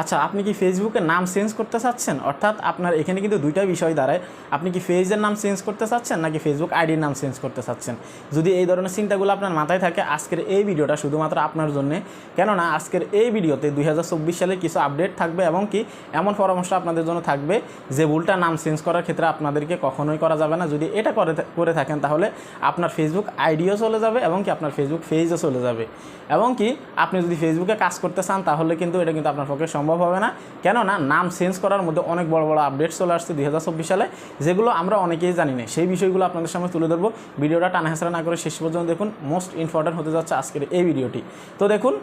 আচ্ছা আপনি কি ফেসবুকের নাম চেঞ্জ করতে চাচ্ছেন? অর্থাৎ আপনার এখানে কিন্তু দুইটা বিষয় দাঁড়ায়। আপনি কি পেজের নাম চেঞ্জ করতে চাচ্ছেন, নাকি ফেসবুক আইডির নাম চেঞ্জ করতে চাচ্ছেন? যদি এই ধরনের চিন্তাগুলো আপনার মাথায় থাকে, আজকের এই ভিডিওটা শুধুমাত্র আপনার জন্য। কেননা, আজকের এই ভিডিওতে দুই সালের কিছু আপডেট থাকবে এবং কি এমন পরামর্শ আপনাদের জন্য থাকবে যে ভুলটা নাম চেঞ্জ করার ক্ষেত্রে আপনাদেরকে কখনোই করা যাবে না। যদি এটা করে করে থাকেন, তাহলে আপনার ফেসবুক আইডিও চলে যাবে এবং কি আপনার ফেসবুক পেজও চলে যাবে। এবং কি, আপনি যদি ফেসবুকে কাজ করতে চান, তাহলে কিন্তু এটা কিন্তু আপনার পক্ষে সম্ভব হবে না। কেননা, নাম চেঞ্জ করার মধ্যে অনেক বড় বড় আপডেট চলে আসছে দু হাজার চব্বিশ সালে, যেগুলো আমরা অনেকেই জানি না। সেই বিষয়গুলো আপনাদের সামনে তুলে ধরবো। ভিডিওটা টানা না করে শেষ পর্যন্ত দেখুন। মোস্ট ইম্পর্ট্যান্ট হতে যাচ্ছে আজকের এই ভিডিওটি। তো দেখুন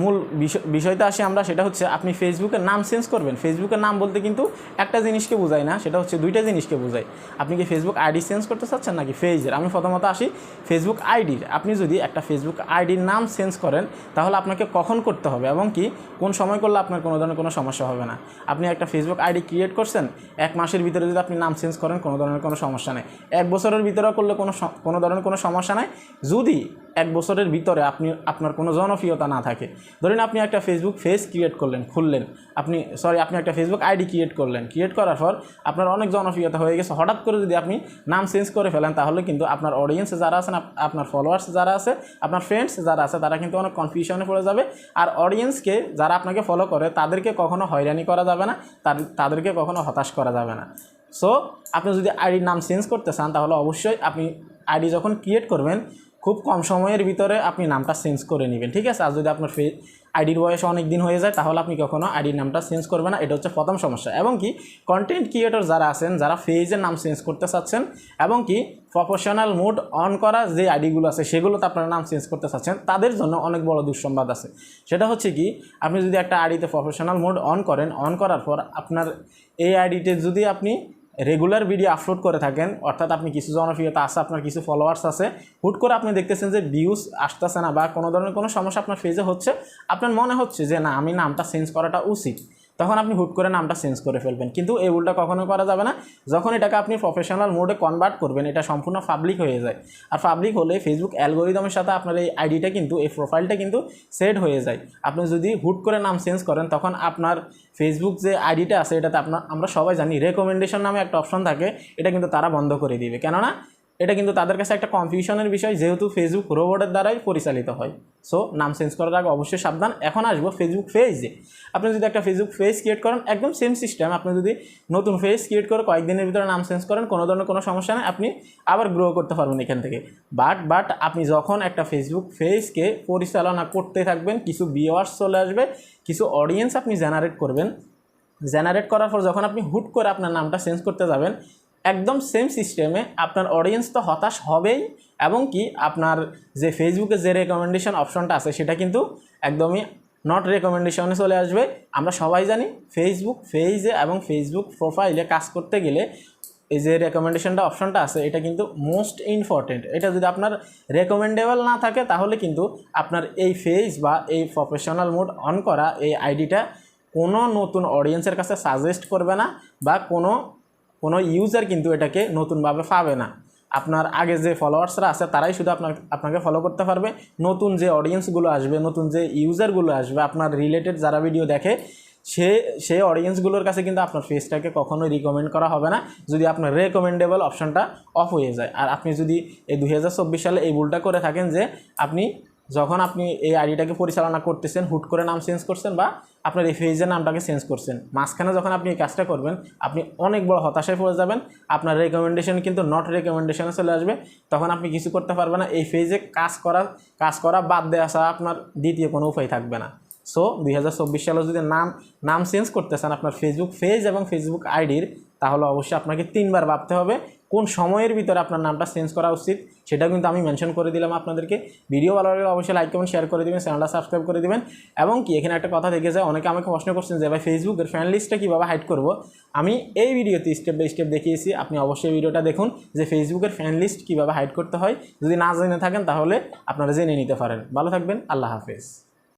মূল বিষয় বিষয়টা আসি আমরা, সেটা হচ্ছে আপনি ফেসবুকের নাম চেঞ্জ করবেন। ফেসবুকের নাম বলতে কিন্তু একটা জিনিসকে বোঝায় না, সেটা হচ্ছে দুইটা জিনিসকে বোঝায়। আপনি কি ফেসবুক আইডি চেঞ্জ করতে চাচ্ছেন নাকি পেজের আমি প্রথমত আসি ফেসবুক আইডির আপনি যদি একটা ফেসবুক আইডির নাম চেঞ্জ করেন, তাহলে আপনাকে কখন করতে হবে এবং কি কোন সময় করলে আপনার কোনো ধরনের কোনো সমস্যা হবে না? আপনি একটা ফেসবুক আইডি ক্রিয়েট করছেন, এক মাসের ভিতরে যদি আপনি নাম চেঞ্জ করেন, কোনো ধরনের কোনো সমস্যা নেই। এক বছরের ভিতরে করলে কোনো কোনো ধরনের কোনো সমস্যা নাই। যদি এক বছরের ভিতরে আপনি, আপনার কোনো জনপ্রিয়তা না থাকে। ধরুন আপনি একটা ফেসবুক পেজ ক্রিয়েট করলেন, খুললেন। আপনি সরি আপনি একটা ফেসবুক আইডি ক্রিয়েট করলেন। ক্রিয়েট করার পর আপনার অনেক জনপ্রিয়তা হয়ে গেছে। হঠাৎ করে যদি আপনি নাম চেঞ্জ করে ফেলেন, তাহলে কিন্তু আপনার অডিয়েন্সে যারা আছেন, আপ- আপনার ফলোয়ার্স যারা আছে, আপনার ফ্রেন্ডস যারা আছে, তারা কিন্তু অনেক কনফিউশনে পড়ে যাবে। আর অডিয়েন্সকে যারা আপনাকে ফলো করে, তাদেরকে কখনো হয়রানি করা যাবে না তাদের- তাদেরকে কখনো হতাশ করা যাবে না। সো আপনি যদি আইডির নাম চেঞ্জ করতে চান, তাহলে অবশ্যই আপনি আইডি যখন ক্রিয়েট করবেন খুব কম সময়ের ভিতরে আপনি নামটা চেঞ্জ করে নেবেন, ঠিক আছে? আর যদি আপনার ফে আইডির বয়স অনেক দিন হয়ে যায়, তাহলে আপনি কখনো আইডির নামটা চেঞ্জ করবেন না। এটা হচ্ছে প্রথম সমস্যা। এবং কি কন্টেন্ট ক্রিয়েটর যারা আছেন, যারা ফেজের নাম চেঞ্জ করতে চাচ্ছেন, এবং কি প্রফেশনাল মোড অন করা যে আইডিগুলো আছে, সেগুলোতে আপনার নাম চেঞ্জ করতে চাচ্ছেন, তাদের জন্য অনেক বড় দুঃসংবাদ আছে। সেটা হচ্ছে কি, আপনি যদি একটা আইডিতে প্রফেশনাল মোড অন করেন অন করার পর আপনার এই আইডিতে যদি আপনি রেগুলার ভিডিও আপলোড করে থাকেন, অর্থাৎ আপনি কিছু জনপ্রিয়তা আছে, আপনার কিছু ফলোয়ার্স আছে, হুট করে আপনি দেখতেছেন যে ভিউজ আসতেছে না বা কোনো ধরনের কোনো সমস্যা আপনার ফেজে হচ্ছে, আপনার মনে হচ্ছে যে না, আমি নামটা চেঞ্জ করাটা উচিত। তখন আপনি হুট করে নামটা চেঞ্জ করে ফেলবেন। কিন্তু এই ভুলটা কখনো করা যাবে না। যখন এটাকে আপনি প্রফেশনাল মোডে কনভার্ট করবেন, এটা সম্পূর্ণ পাবলিক হয়ে যায়। আর পাবলিক হলে ফেসবুক অ্যালগোরিদমের সাথে আপনার এই আইডিটা কিন্তু, এই প্রোফাইলটা কিন্তু সেট হয়ে যায়। আপনি যদি হুট করে নাম চেঞ্জ করেন, তখন আপনার ফেসবুক যে আইডিটা আছে, এটাতে আপনার, আমরা সবাই জানি রেকমেন্ডেশন নামে একটা অপশন থাকে, এটা কিন্তু তারা বন্ধ করে দিবে। কেননা এটা কিন্তু তাদের কাছে একটা কনফিউশনের বিষয়, যেহেতু ফেসবুক রোবটের দ্বারাই পরিচালিত হয়। সো নাম চেঞ্জ করার আগে অবশ্যই সাবধান। এখন আসব ফেসবুক পেজে আপনি যদি একটা ফেসবুক পেজ ক্রিয়েট করেন, একদম সেম সিস্টেম আপনি যদি নতুন পেজ ক্রিয়েট করে কয়েকদিনের ভিতরে নাম চেঞ্জ করেন, কোনো ধরনের কোনো সমস্যা নেই, আপনি আবার গ্রো করতে পারবেন এখান থেকে। বাট বাট আপনি যখন একটা ফেসবুক পেজকে পরিচালনা করতে থাকবেন, কিছু ভিওয়ার্স চলে আসবে, কিছু অডিয়েন্স আপনি জেনারেট করবেন। জেনারেট করার পর যখন আপনি হুট করে আপনার নামটা চেঞ্জ করতে যাবেন একদম সেম সিস্টেমে আপনার অডিয়েন্স তো হতাশ হবেই এবং কি আপনার যে ফেসবুকে যে রেকমেন্ডেশন অপশনটা আছে, সেটা কিন্তু একদমই নট রেকমেন্ডেশনে চলে আসবে। আমরা সবাই জানি ফেসবুক পেজে এবং ফেসবুক প্রোফাইলে কাজ করতে গেলে এই যে রেকমেন্ডেশনটা অপশনটা আছে, এটা কিন্তু মোস্ট ইম্পর্টেন্ট এটা যদি আপনার রেকমেন্ডেবল না থাকে, তাহলে কিন্তু আপনার এই ফেজ বা এই প্রফেশনাল মোড অন করা এই আইডিটা কোনো নতুন অডিয়েন্সের কাছে সাজেস্ট করবে না বা কোনো কোনো ইউজার কিন্তু এটাকে নতুনভাবে পাবে না। আপনার আগে যে ফলোয়ার্সরা আছে, তারাই শুধু আপনার, আপনাকে ফলো করতে পারবে। নতুন যে অডিয়েন্সগুলো আসবে, নতুন যে ইউজারগুলো আসবে, আপনার রিলেটেড যারা ভিডিও দেখে, সে সেই অডিয়েন্সগুলোর কাছে কিন্তু আপনার ফেসটাকে কখনোই রিকমেন্ড করা হবে না। যদি আপনার রেকমেন্ডেবল অপশনটা অফ হয়ে যায়। আর আপনি যদি এই দু হাজার চব্বিশ সালে এই ভুলটা করে থাকেন যে, আপনি যখন আপনি এই আইডিটাকে পরিচালনা করতেছেন, হুট করে নাম চেঞ্জ করছেন বা আপনার এই ফেজের নামটাকে চেঞ্জ করছেন, মাঝখানে যখন আপনি এই কাজটা করবেন, আপনি অনেক বড় হতাশায় পড়ে যাবেন, আপনার রেকমেন্ডেশন কিন্তু নট রেকমেন্ডেশনে চলে আসবে, তখন আপনি কিছু করতে পারবেন না, এই ফেজে কাজ করা কাজ করা বাদ দিয়ে আসা আপনার দ্বিতীয় কোনো উপায় থাকবে না। সো দুই হাজার যদি নাম নাম চেঞ্জ করতে চান আপনার ফেসবুক পেজ এবং ফেসবুক আইডির তাহলে অবশ্যই আপনাকে তিনবার ভাবতে হবে কোন সময়ের ভিতরে আপনার নামটা চেঞ্জ করা উচিত সেটা কিন্তু আমি মেনশন করে দিলাম আপনাদেরকে। ভিডিও ভালো লাগলে অবশ্যই লাইক কমেন্ট শেয়ার করে দেবেন চ্যানেলটা সাবস্ক্রাইব করে দেবেন। এবং কি, এখানে একটা কথা থেকে যায়, অনেকে আমাকে প্রশ্ন করছেন যে, ভাই ফেসবুকের ফ্যান লিস্টটা কীভাবে হাইড করব? আমি এই ভিডিওতে স্টেপ বাই স্টেপ দেখিয়েছি, আপনি অবশ্যই ভিডিওটা দেখুন যে ফেসবুকের ফ্যান লিস্ট কীভাবে হাইড করতে হয়। যদি না জেনে থাকেন, তাহলে আপনারা জেনে নিতে পারেন। ভালো থাকবেন, আল্লাহ হাফেজ।